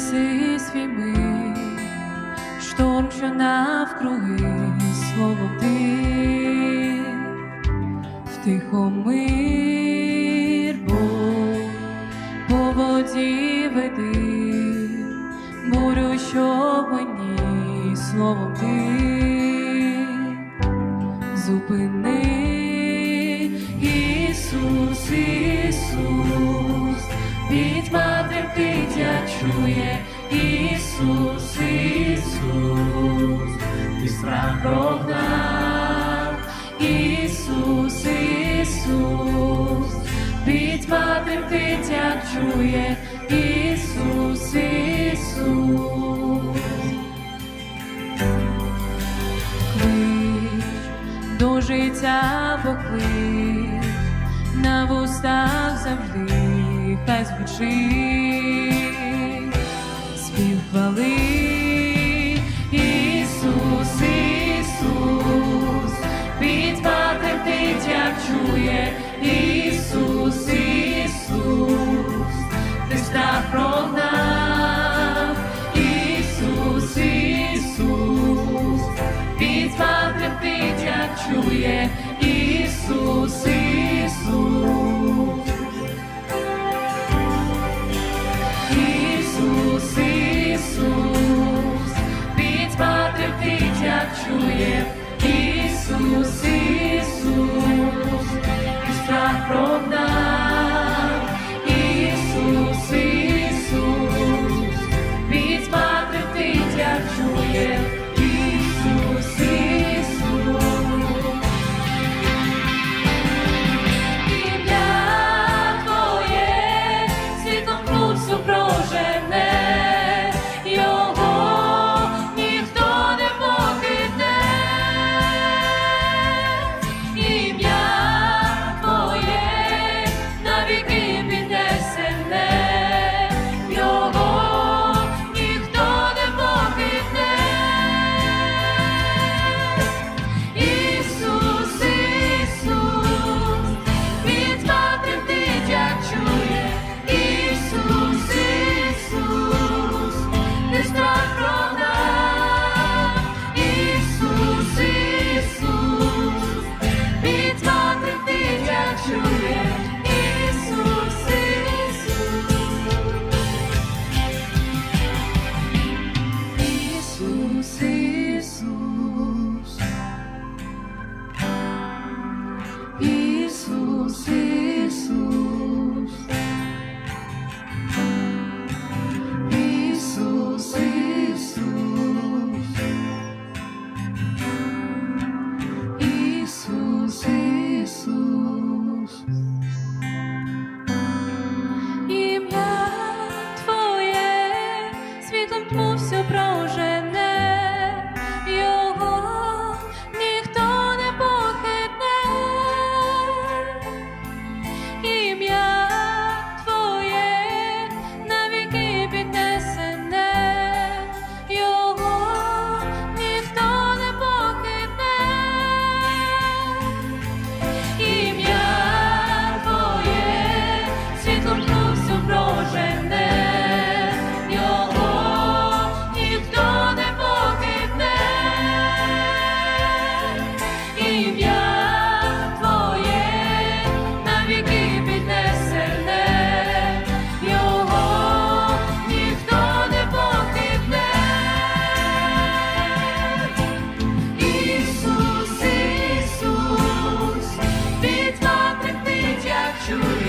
неси свій мир, шторм, що навкруги слово ти, втихомир, Бог, по воді веди, бурю, що мені словом ти зупини, Ісус, Ісус, як Ісус, Ісус, ти страх прогнав, Ісус, Ісус, пітьма тремтить, як чує, Ісус, Ісус. клич, до життя поклич, на вустах завжди хай звучить, чує Ісус, Ісус, ти став прогнав, Ісус, Ісус, від патрити чує Ісус. Ісус. to